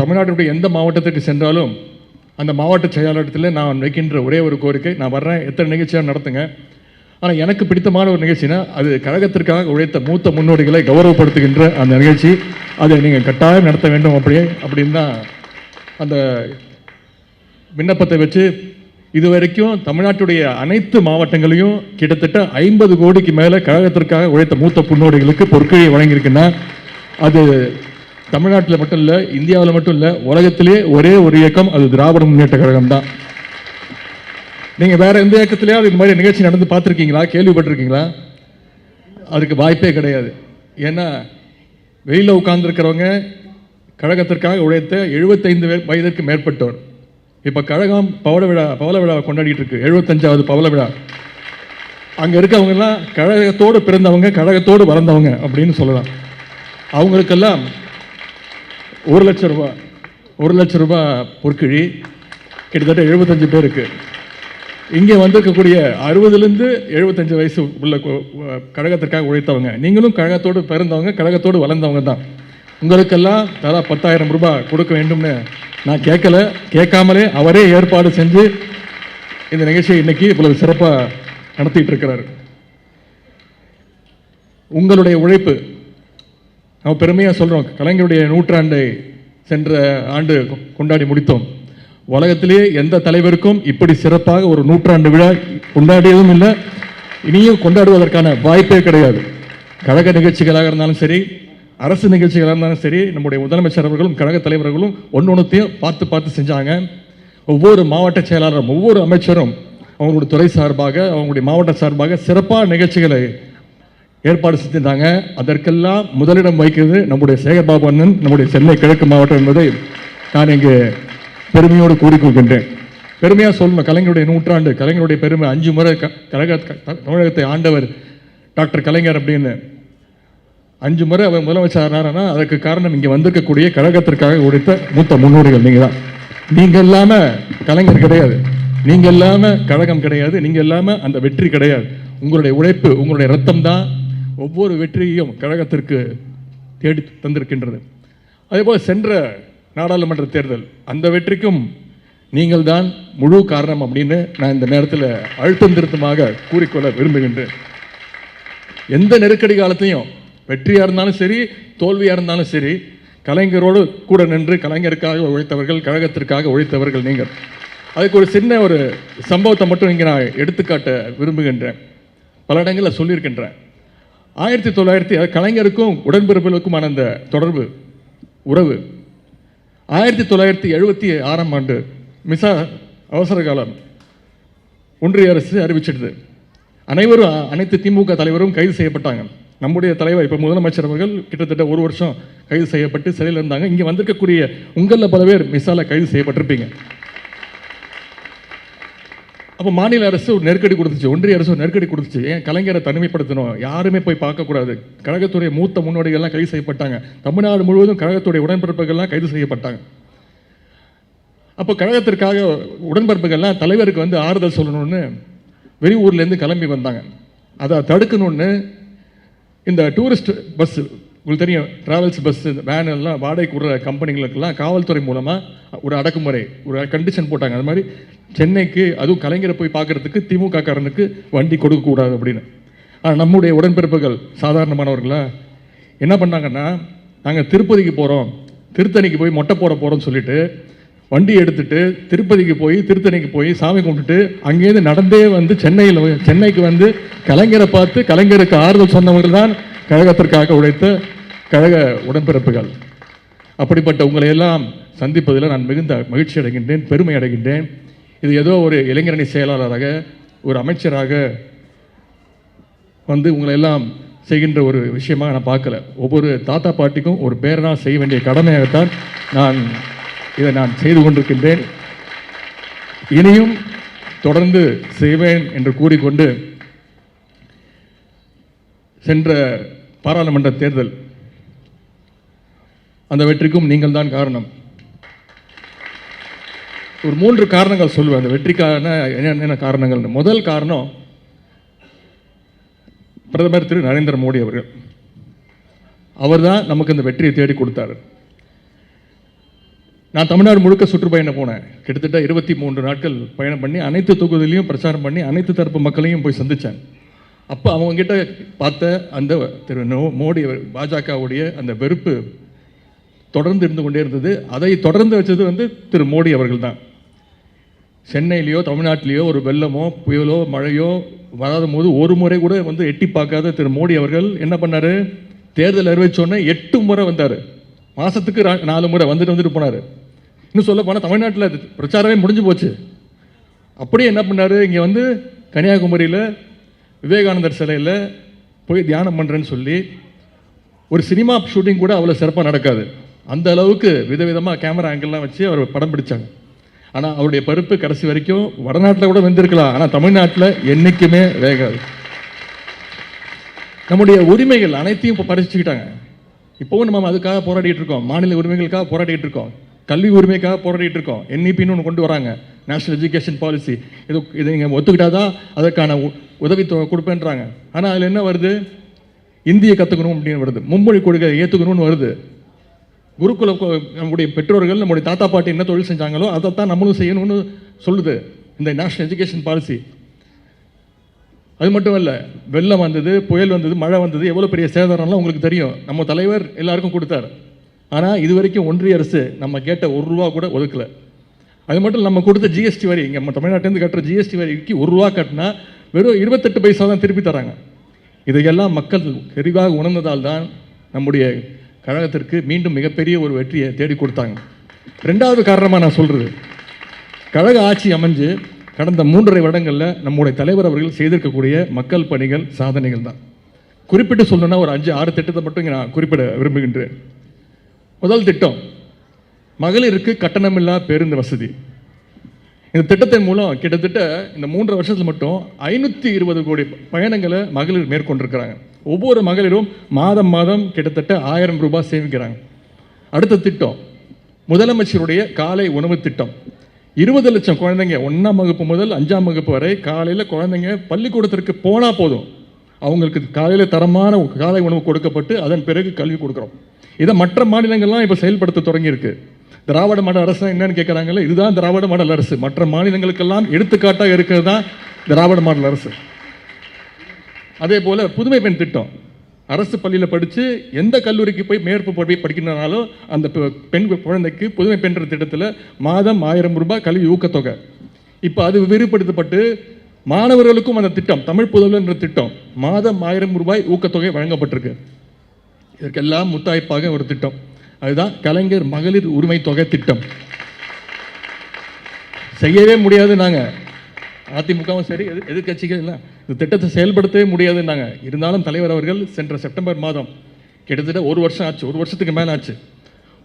தமிழ்நாட்டினுடைய எந்த மாவட்டத்திற்கு சென்றாலும் அந்த மாவட்ட செயலாளரத்தில் நான் வைக்கின்ற ஒரே ஒரு கோரிக்கை. நான் வர்றேன். எத்தனை நிகழ்ச்சியாக நடத்துங்க. ஆனால் எனக்கு பிடித்தமான ஒரு நிகழ்ச்சினா அது கழகத்திற்காக உழைத்த மூத்த முன்னோடிகளை கௌரவப்படுத்துகின்ற அந்த நிகழ்ச்சி. அதை நீங்கள் கட்டாயம் நடத்த வேண்டும் அப்படியே அப்படின்னு தான் அந்த விண்ணப்பத்தை வச்சு இதுவரைக்கும் தமிழ்நாட்டுடைய அனைத்து மாவட்டங்களையும் கிட்டத்தட்ட ஐம்பது கோடிக்கு மேலே கழகத்திற்காக உழைத்த மூத்த முன்னோடிகளுக்கு பொற்கையை வழங்கியிருக்குன்னா அது தமிழ்நாட்டில் மட்டும் இல்லை இந்தியாவில் மட்டும் இல்லை உலகத்திலே ஒரே ஒரு இயக்கம் அது திராவிட முன்னேற்ற கழகம் தான். நீங்கள் வேற எந்த இயக்கத்திலேயாவது இந்த மாதிரி நிகழ்ச்சி நடந்து பார்த்துருக்கீங்களா? கேள்விப்பட்டிருக்கீங்களா? அதுக்கு வாய்ப்பே கிடையாது. ஏன்னா வெயிலில் உட்கார்ந்துருக்கிறவங்க கழகத்திற்காக உழைத்த எழுபத்தைந்து வயதிற்கு மேற்பட்டோர். இப்போ கழகம் பவள விழா பவள விழா கொண்டாடிட்டு இருக்கு. எழுபத்தஞ்சாவது பவள விழா. அங்கே இருக்கவங்கெல்லாம் கழகத்தோடு பிறந்தவங்க கழகத்தோடு வளர்ந்தவங்க அப்படின்னு சொல்லலாம். அவங்களுக்கெல்லாம் ஒரு லட்சம் ரூபா ஒரு லட்சம் ரூபா பொற்கிழி கிட்டத்தட்ட எழுபத்தஞ்சு பேருக்கு. இங்கே வந்திருக்கக்கூடிய அறுபதுலேருந்து எழுபத்தஞ்சு வயசு உள்ள கழகத்திற்காக உழைத்தவங்க. நீங்களும் கழகத்தோடு பிறந்தவங்க கழகத்தோடு வளர்ந்தவங்க தான். உங்களுக்கெல்லாம் தலா பத்தாயிரம் ரூபாய் கொடுக்க வேண்டும்னு நான் கேட்கல. கேட்காமலே அவரே ஏற்பாடு செஞ்சு இந்த நிகழ்ச்சியை இன்னைக்கு இவ்வளவு சிறப்பாக நடத்திட்டு இருக்கிறார். உங்களுடைய உழைப்பு நம்ம பெருமையாக சொல்கிறோம் கலைஞருடைய நூற்றாண்டை சென்ற ஆண்டு கொண்டாடி முடித்தோம். உலகத்திலேயே எந்த தலைவருக்கும் இப்படி சிறப்பாக ஒரு நூற்றாண்டு விழா கொண்டாடியதும் இல்லை. இனியும் கொண்டாடுவதற்கான வாய்ப்பே கிடையாது. கழக நிகழ்ச்சிகளாக இருந்தாலும் சரி அரசு நிகழ்ச்சிகளாக இருந்தாலும் சரி நம்முடைய முதலமைச்சர் அவர்களும் கழக தலைவர்களும் ஒன்று ஒன்றுத்தையும் பார்த்து பார்த்து செஞ்சாங்க. ஒவ்வொரு மாவட்ட செயலாளரும் ஒவ்வொரு அமைச்சரும் அவங்களுடைய துறை சார்பாக அவங்களுடைய மாவட்ட சார்பாக சிறப்பாக நிகழ்ச்சிகளை ஏற்பாடு செஞ்சிருந்தாங்க. அதற்கெல்லாம் முதலிடம் வைக்கிறது நம்முடைய சேகர்பாபு அண்ணன் நம்முடைய சென்னை கிழக்கு மாவட்டம் என்பதை நான் இங்கு பெருமையோடு கூறிக்கொள்கின்றேன். பெருமையாக சொல்லணும் கலைஞருடைய நூற்றாண்டு கலைஞருடைய பெருமை அஞ்சு முறை க- கழக தமிழகத்தை ஆண்டவர் டாக்டர் கலைஞர் அப்படின்னு. அஞ்சு முறை அவர் முதலமைச்சர் அதற்கு காரணம் இங்கே வந்திருக்கக்கூடிய கழகத்திற்காக உடைத்த மூத்த முன்னோடிகள் நீங்கள் தான் நீங்கள் இல்லாமல் கலைஞர் கிடையாது. நீங்கள் இல்லாமல் கழகம் கிடையாது. நீங்கள் இல்லாமல் அந்த வெற்றி கிடையாது. உங்களுடைய உழைப்பு உங்களுடைய ரத்தம் தான் ஒவ்வொரு வெற்றியையும் கழகத்திற்கு தேடி தந்திருக்கின்றது. அதேபோல் சென்ற நாடாளுமன்ற தேர்தல் அந்த வெற்றிக்கும் நீங்கள் தான் முழு காரணம் அப்படின்னு நான் இந்த நேரத்தில் அழுத்தம் திருத்தமாக கூறிக்கொள்ள விரும்புகின்றேன். எந்த நெருக்கடி காலத்தையும் வெற்றியாக இருந்தாலும் சரி தோல்வியாக இருந்தாலும் சரி கலைஞரோடு கூட நின்று கலைஞருக்காக உழைத்தவர்கள் கழகத்திற்காக உழைத்தவர்கள் நீங்கள். அதுக்கு ஒரு சின்ன ஒரு சம்பவத்தை மட்டும் இங்கே நான் எடுத்துக்காட்ட விரும்புகின்றேன். பல இடங்களில் சொல்லியிருக்கின்றேன். ஆயிரத்தி தொள்ளாயிரத்தி கலைஞருக்கும் உடன்பிறப்புகளுக்குமான அந்த தொடர்பு உறவு ஆயிரத்தி தொள்ளாயிரத்தி எழுபத்தி ஆறாம் ஆண்டு மிசா அவசர காலம் ஒன்றிய அரசு அறிவிச்சிடுது அனைவரும் அனைத்து திமுக தலைவரும் கைது செய்யப்பட்டாங்க. நம்முடைய தலைவர் இப்போ முதலமைச்சர் அவர்கள் கிட்டத்தட்ட ஒரு வருஷம் கைது செய்யப்பட்டு சிறையில் இருந்தாங்க இங்கே வந்திருக்கக்கூடிய உங்களில் பல பேர் மிஸ்ஸால கைது செய்யப்பட்டிருப்பீங்க. அப்போ மாநில அரசு ஒரு நெருக்கடி கொடுத்துச்சு ஒன்றிய அரசு ஒரு நெருக்கடி கொடுத்துச்சு. ஏன் கலைஞரை தனிமைப்படுத்தணும்? யாருமே போய் பார்க்கக்கூடாது. கழகத்துடைய மூத்த முன்னோடிகள்லாம் கைது செய்யப்பட்டாங்க. தமிழ்நாடு முழுவதும் கழகத்துடைய உடன்பிறப்புகள்லாம் கைது செய்யப்பட்டாங்க. அப்போ கழகத்திற்காக உடன்பிறப்புகள்லாம் தலைவருக்கு வந்து ஆறுதல் சொல்லணும்னு வெளியூர்லேருந்து கிளம்பி வந்தாங்க. அதை தடுக்கணும்னு இந்த டூரிஸ்ட் பஸ் உங்களுக்கு தெரியும் ட்ராவல்ஸ் பஸ் வேன் எல்லாம் வாடகைக்கு விடுற கம்பெனிகளுக்கெல்லாம் காவல்துறை மூலமாக ஒரு அடக்குமுறை ஒரு கண்டிஷன் போட்டாங்க. அது மாதிரி சென்னைக்கு அதுவும் கலைஞரை போய் பார்க்கறதுக்கு திமுக காரனுக்கு வண்டி கொடுக்கக்கூடாது அப்படின்னு. ஆனால் நம்முடைய உடன்பிறப்புகள் சாதாரணமானவர்களா என்ன பண்ணாங்கன்னா நாங்கள் திருப்பதிக்கு போகிறோம் திருத்தணிக்கு போய் மொட்டை போட போகிறோம்னு சொல்லிட்டு வண்டி எடுத்துட்டு திருப்பதிக்கு போய் திருத்தணிக்கு போய் சாமி கும்பிட்டுட்டு அங்கேருந்து நடந்தே வந்து சென்னையில் சென்னைக்கு வந்து கலைஞரை பார்த்து கலைஞருக்கு ஆறுதல் சொன்னவர்கள் தான் கழகத்திற்காக உழைத்த கழக உடன்பிறப்புகள். அப்படிப்பட்ட உங்களை எல்லாம் சந்திப்பதில் நான் மிகுந்த மகிழ்ச்சி அடைகின்றேன் பெருமை அடைகின்றேன். இது ஏதோ ஒரு இளைஞரணி செயலாளராக ஒரு அமைச்சராக வந்து உங்களை எல்லாம் செய்கின்ற ஒரு விஷயமாக நான் பார்க்கல. ஒவ்வொரு தாத்தா பாட்டிக்கும் ஒரு பேரனாக செய்ய வேண்டிய கடமையாகத்தான் நான் இதை நான் செய்து கொண்டிருக்கின்றேன். இனியும் தொடர்ந்து செய்வேன் என்று கூறிக்கொண்டு சென்ற பாராளுமன்ற தேர்தல். அந்த வெற்றிக்கும் நீங்கள் தான் காரணம். ஒரு மூன்று காரணங்கள் சொல்லுவேன். அந்த வெற்றிக்கான என்னென்ன காரணங்கள் முதல் காரணம் பிரதமர் திரு நரேந்திர மோடி அவர்கள். அவர்தான் நமக்கு இந்த வெற்றியை தேடி கொடுத்தாரு. நான் தமிழ்நாடு முழுக்க சுற்றுப்பயணம் போனேன். கிட்டத்தட்ட இருபத்தி மூன்று நாட்கள் பயணம் பண்ணி அனைத்து தொகுதியிலையும் பிரச்சாரம் பண்ணி அனைத்து தரப்பு மக்களையும் போய் சந்தித்தேன் அப்போ அவங்கக்கிட்ட பார்த்த அந்த திரு நோ மோடி பாஜகவுடைய அந்த வெறுப்பு தொடர்ந்து இருந்து கொண்டே இருந்தது. அதை தொடர்ந்து வச்சது வந்து திரு மோடி அவர்கள் தான். சென்னையிலேயோ தமிழ்நாட்டிலேயோ ஒரு வெள்ளமோ புயலோ மழையோ வராத போது ஒரு முறை கூட வந்து எட்டி பார்க்காத திரு மோடி அவர்கள் என்ன பண்ணார்? தேர்தல் அறிவிச்சோன்னே எட்டு முறை வந்தார். மாதத்துக்கு நாலு முறை வந்துட்டு வந்துட்டு போனார். இன்னும் சொல்ல போனால் தமிழ்நாட்டில் பிரச்சாரமே முடிஞ்சு போச்சு. அப்படியே என்ன பண்ணாரு? இங்கே வந்து கன்னியாகுமரியில் விவேகானந்தர் சிலையில் போய் தியானம் பண்ணுறேன்னு சொல்லி ஒரு சினிமா ஷூட்டிங் கூட அவ்வளோ சிறப்பாக நடக்காது. அந்த அளவுக்கு விதவிதமாக கேமரா ஆங்கிள்லாம் வச்சு அவர் படம் பிடிச்சாங்க. ஆனால் அவருடைய பருப்பு கடைசி வரைக்கும் வடநாட்டில் கூட வெந்திருக்கலாம். ஆனால் தமிழ்நாட்டில் என்றைக்குமே வேகாது. நம்முடைய உரிமைகள் அனைத்தையும் இப்போ பறிச்சுக்கிட்டாங்க. இப்போவும் நம்ம அதுக்காக போராடிட்டு இருக்கோம். மாநில உரிமைகளுக்காக போராடிட்டு இருக்கோம். கல்வி உரிமைக்காக போராடிட்டு இருக்கோம். என்இபின்னு ஒன்று கொண்டு வராங்க. நேஷனல் எஜுகேஷன் பாலிசி இது இதை நீங்கள் ஒத்துக்கிட்டாதான் அதற்கான உதவி கொடுப்பேன்றாங்க. ஆனால் அதில் என்ன வருது? இந்தியை கற்றுக்கணும் அப்படின்னு வருது. மும்மொழி கொள்கை ஏற்றுக்கணும்னு வருது. குருகுல கொ- நம்முடைய பெற்றோர்கள் நம்முடைய தாத்தா பாட்டி என்ன தொழில் செஞ்சாங்களோ அதை தான் நம்மளும் செய்யணும்னு சொல்லுது இந்த நேஷனல் எஜுகேஷன் பாலிசி அது மட்டும் இல்லை வெள்ளம் வந்தது புயல் வந்தது மழை வந்தது எவ்வளோ பெரிய சேதாரம்லாம் உங்களுக்கு தெரியும். நம்ம தலைவர் எல்லாருக்கும் கொடுத்தார். ஆனால் இது வரைக்கும் ஒன்றிய அரசு நம்ம கேட்ட ஒரு ரூபா கூட ஒதுக்கல. அது மட்டும் நம்ம கொடுத்த ஜிஎஸ்டி வரி இங்கே நம்ம தமிழ்நாட்டிலேருந்து கட்டுற ஜிஎஸ்டி வரிக்கு ஒரு ரூபா கட்டினா வெறும் இருபத்தெட்டு பைசா தான் திருப்பி தராங்க இதையெல்லாம் மக்கள் தெளிவாக உணர்ந்ததால் தான் நம்முடைய கழகத்திற்கு மீண்டும் மிகப்பெரிய ஒரு வெற்றியை தேடி கொடுத்தாங்க. ரெண்டாவது காரணமாக நான் சொல்கிறது கழக ஆட்சி அமைஞ்சு கடந்த மூன்றரை வருடங்களில் நம்முடைய தலைவர் அவர்கள் செய்திருக்கக்கூடிய மக்கள் பணிகள் சாதனைகள் தான். குறிப்பிட்டு சொல்லணும்னா ஒரு அஞ்சு ஆறு திட்டத்தை மட்டும் இங்கே நான் குறிப்பிட விரும்புகின்றேன். முதல் திட்டம் மகளிருக்கு கட்டணமில்லா பேருந்து வசதி. இந்த திட்டத்தின் மூலம் கிட்டத்தட்ட இந்த மூன்று வருஷத்தில் மட்டும் ஐநூற்றி இருபது கோடி பயணங்களை மகளிர் மேற்கொண்டிருக்கிறாங்க. ஒவ்வொரு மகளிரும் மாதம் மாதம் கிட்டத்தட்ட ஆயிரம் ரூபாய் சேமிக்கிறாங்க. அடுத்த திட்டம் முதலமைச்சருடைய காலை உணவு திட்டம். இருபது லட்சம் குழந்தைங்க ஒன்றாம் வகுப்பு முதல் அஞ்சாம் வகுப்பு வரை காலையில் குழந்தைங்க பள்ளிக்கூடத்திற்கு போனால் போதும். அவங்களுக்கு காலையில் தரமான காலை உணவு கொடுக்கப்பட்டு அதன் பிறகு கல்வி கொடுக்குறோம். இதை மற்ற மாநிலங்கள்லாம் இப்போ செயல்படுத்த தொடங்கியிருக்கு. திராவிட மாடல் அரசு என்னன்னு கேட்குறாங்கல்ல இதுதான் திராவிட மாடல் அரசு. மற்ற மாநிலங்களுக்கெல்லாம் எடுத்துக்காட்டாக இருக்கிறது தான் திராவிட மாடல் அரசு. அதே போல் புதுமை பெண் திட்டம். அரசு பள்ளியில் படித்து எந்த கல்லூரிக்கு போய் மேற்பு போய் படிக்கணும்னாலும் அந்த பெண் குழந்தைக்கு புதுமை பெண்ற திட்டத்தில் மாதம் ஆயிரம் ரூபாய் கல்வி ஊக்கத்தொகை. இப்போ அது விரிவுபடுத்தப்பட்டு மாணவர்களுக்கும் அந்த திட்டம் தமிழ் புதல்வர் என்ற திட்டம் மாதம் ஆயிரம் ரூபாய் ஊக்கத்தொகை வழங்கப்பட்டிருக்கு. இதற்கெல்லாம் முத்தாய்ப்பாக ஒரு திட்டம். அதுதான் கலைஞர் மகளிர் உரிமை தொகை திட்டம். செய்யவே முடியாது நாங்கள் அதிமுகவும் சரி எதிர் எதிர்கட்சிகள் இல்லை இந்த திட்டத்தை செயல்படுத்தவே முடியாதுன்னாங்க. இருந்தாலும் தலைவர் அவர்கள் சென்ற செப்டம்பர் மாதம் கிட்டத்தட்ட ஒரு வருஷம் ஆச்சு ஒரு வருஷத்துக்கு மேலே ஆச்சு.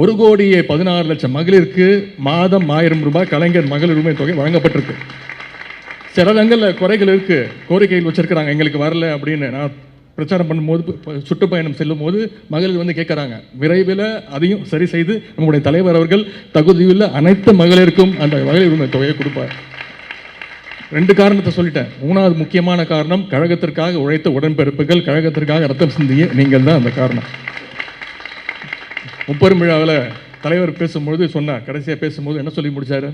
ஒரு கோடியே பதினாறு லட்சம் மகளிருக்கு மாதம் ஆயிரம் ரூபாய் கலைஞர் மகளிர் உரிமை தொகை வழங்கப்பட்டிருக்கு. சில இடங்களில் குறைகள் இருக்குது கோரிக்கைகள் வச்சிருக்கிறாங்க. எங்களுக்கு வரல அப்படின்னு நான் பிரச்சாரம் பண்ணும்போது சுற்றுப்பயணம் செல்லும் போது மகளிர் வந்து கேட்குறாங்க. விரைவில் அதையும் சரி செய்து நம்முடைய தலைவர் அவர்கள் தகுதியுள்ள அனைத்து மகளிருக்கும் அந்த மகளிர் உரிமை தொகையை கொடுப்பார். ரெண்டு காரணத்தை சொல்லிட்டேன். மூணாவது முக்கியமான காரணம் கழகத்திற்காக உழைத்த உடன்பிறப்புகள் கழகத்திற்காக ரத்தம் சிந்திய நீங்கள் தான் அந்த காரணம். முப்பெரும் விழாவில் தலைவர் பேசும்பொழுது சொன்னார். கடைசியாக பேசும்போது என்ன சொல்லி முடிச்சாரு?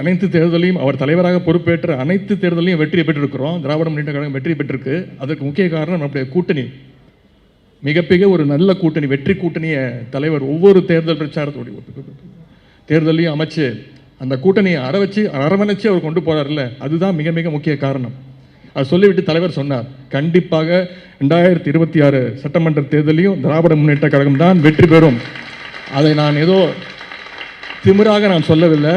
அனைத்து தேர்தலையும் அவர் தலைவராக பொறுப்பேற்ற அனைத்து தேர்தலையும் வெற்றி பெற்றிருக்கிறோம். திராவிட முன்னேற்ற கழகம் வெற்றி பெற்றிருக்கு. அதற்கு முக்கிய காரணம் நம்முடைய கூட்டணி. மிகப்பெரிய ஒரு நல்ல கூட்டணி வெற்றி கூட்டணியை தலைவர் ஒவ்வொரு தேர்தல் பிரச்சாரத்தோடைய தேர்தலையும் அமைச்சு அந்த கூட்டணியை அற வச்சு அரவணைச்சு அவர் கொண்டு போகிறார்ல அதுதான் மிக மிக முக்கிய காரணம். அது சொல்லிவிட்டு தலைவர் சொன்னார் கண்டிப்பாக ரெண்டாயிரத்தி இருபத்தி ஆறு சட்டமன்ற தேர்தலையும் திராவிட முன்னேற்ற கழகம் தான் வெற்றி பெறும். அதை நான் ஏதோ திமிராக நான் சொல்லவில்லை.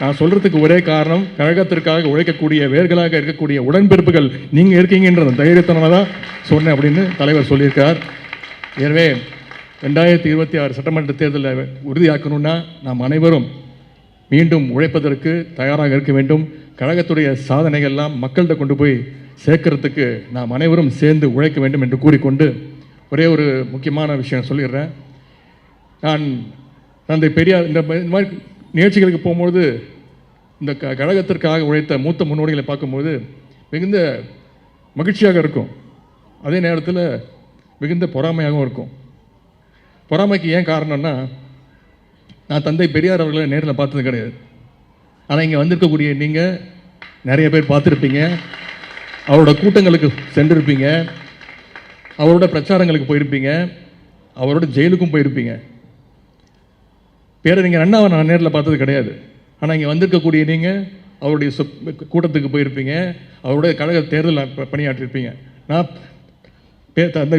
நான் சொல்றதுக்கு ஒரே காரணம் கழகத்திற்காக உழைக்கக்கூடிய வேர்களாக இருக்கக்கூடிய உடன்பிறப்புகள் நீங்க இருக்கீங்கன்ற தைரியத்தனமாக தைரியத்தனால தான் சொன்னேன் அப்படின்னு தலைவர் சொல்லியிருக்கார். எனவே ரெண்டாயிரத்தி இருபத்தி ஆறு சட்டமன்ற தேர்தலை உறுதியாக்கணும்னா நாம் அனைவரும் மீண்டும் உழைப்பதற்கு தயாராக இருக்க வேண்டும். கழகத்துடைய சாதனைகள்லாம் மக்கள்கிட்ட கொண்டு போய் சேர்க்கறதுக்கு நாம் அனைவரும் சேர்ந்து உழைக்க வேண்டும் என்று கூறிக்கொண்டு ஒரே ஒரு முக்கியமான விஷயம் சொல்லிடுறேன். நான் தந்தை பெரியார் இந்த மாதிரி நிகழ்ச்சிகளுக்கு போகும்போது இந்த க கழகத்திற்காக உழைத்த மூத்த முன்னோடிகளை பார்க்கும்போது மிகுந்த மகிழ்ச்சியாக இருக்கும். அதே நேரத்தில் மிகுந்த பொறாமையாகவும் இருக்கும். பொறாமைக்கு ஏன் காரணம்னா நான் தந்தை பெரியார் அவர்களை நேரில் பார்த்தது கிடையாது. ஆனால் இங்கே வந்திருக்கக்கூடிய நீங்கள் நிறைய பேர் பார்த்துருப்பீங்க. அவரோட கூட்டங்களுக்கு சென்றிருப்பீங்க. அவரோட பிரச்சாரங்களுக்கு போயிருப்பீங்க. அவரோட ஜெயிலுக்கும் போயிருப்பீங்க. பேரறிஞர் அண்ணாவை நான் நேரில் பார்த்தது கிடையாது. ஆனால் இங்கே வந்திருக்கக்கூடிய நீங்கள் அவருடைய சொப் கூட்டத்துக்கு போயிருப்பீங்க. அவருடைய கழக தேர்தல் பணியாற்றிருப்பீங்க. நான் பே தந்தை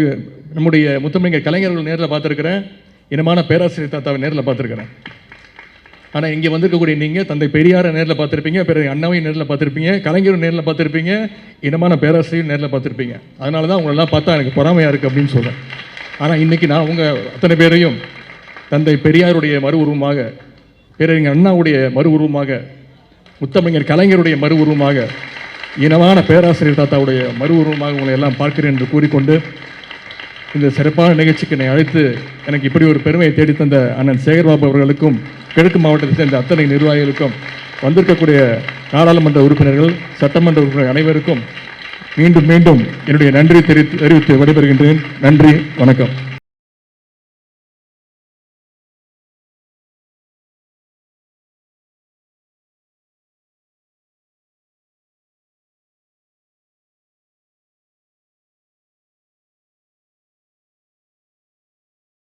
நம்முடைய முத்தமிழர் கலைஞர்கள் நேரில் பார்த்துருக்கிறேன். இனமான பேராசிரியர் தாத்தாவை நேரில் பார்த்துருக்கிறேன். ஆனால் இங்கே வந்திருக்கக்கூடிய நீங்கள் தந்தை பெரியாரை நேரில் பார்த்துருப்பீங்க பிற அண்ணாவையும் நேரில் பார்த்துருப்பீங்க கலைஞரும் நேரில் பார்த்துருப்பீங்க இனமான பேராசிரியரும் நேரில் பார்த்துருப்பீங்க. அதனால தான் உங்களெல்லாம் பார்த்தா எனக்கு பொறாமையாக இருக்குது அப்படின்னு சொல்கிறேன் ஆனால் இன்றைக்கி நான் உங்கள் அத்தனை பேரையும் தந்தை பெரியாருடைய மறு உருவமாக பேரறிஞர் அண்ணாவுடைய மறு உருவமாக முத்தமிஞர் கலைஞருடைய மறு உருவமாக இனமான பேராசிரியர் தாத்தாவுடைய மறு உருவமாக உங்களை எல்லாம் பார்க்கிறேன் என்று கூறிக்கொண்டு இந்த சிறப்பான நிகழ்ச்சிக்கு என்னை அழைத்து எனக்கு இப்படி ஒரு பெருமையை தேடித்தந்த அண்ணன் சேகர்பாபு அவர்களுக்கும் கிழக்கு மாவட்டத்தை சேர்ந்த அத்தனை நிர்வாகிகளுக்கும் வந்திருக்கக்கூடிய நாடாளுமன்ற உறுப்பினர்கள் சட்டமன்ற உறுப்பினர் அனைவருக்கும் மீண்டும் மீண்டும் என்னுடைய நன்றி தெரிவித்து தெரிவித்து விடைபெறுகின்றேன். நன்றி வணக்கம்.